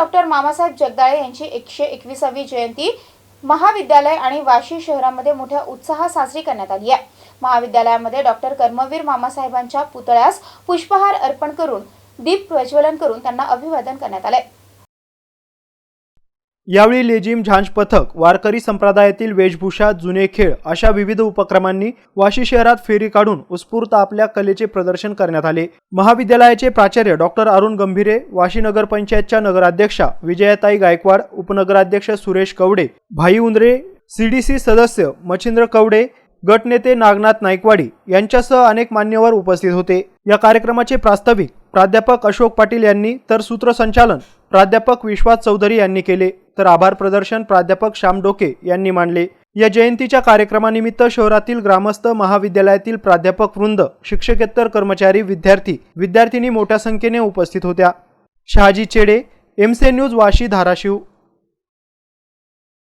Doctor Mamasaheb Jagdale यांची एकशे एकविसावी जयंती महाविद्यालय आणि वाशी शहरामध्ये मोठ्या उत्साहात साजरी करण्यात आली आहे. महाविद्यालयामध्ये डॉक्टर कर्मवीर मामासाहेबांच्या पुतळ्यास पुष्पहार अर्पण करून दीप प्रज्वलन करून त्यांना अभिवादन करण्यात आले यावेळी लेझिम झांज पथक वारकरी संप्रदायातील वेशभूषा जुने खेळ अशा विविध उपक्रमांनी वाशी शहरात फेरी काढून उत्स्फूर्त आपल्या कलेचे प्रदर्शन करण्यात आले. महाविद्यालयाचे प्राचार्य डॉक्टर अरुण गंभीरे वाशी नगरपंचायतच्या नगराध्यक्षा विजयाताई गायकवाड उपनगराध्यक्ष सुरेश कवडे भाई उंदरे सीडीसी सदस्य मच्छिंद्र कवडे गटनेते नागनाथ नाईकवाडी यांच्यासह अनेक मान्यवर उपस्थित होते. या कार्यक्रमाचे प्रास्ताविक प्राध्यापक अशोक पाटील यांनी तर सूत्रसंचालन प्राध्यापक विश्वास चौधरी यांनी केले. तर आभार प्रदर्शन प्राध्यापक श्याम डोके यांनी मांडले. या जयंतीच्या कार्यक्रमानिमित्त शहरातील ग्रामस्थ महाविद्यालयातील प्राध्यापक वृंद शिक्षकेतर कर्मचारी विद्यार्थी विद्यार्थिनी मोठ्या संख्येने उपस्थित होत्या. शहाजी चेडे एमसे न्यूज वाशी धाराशिव.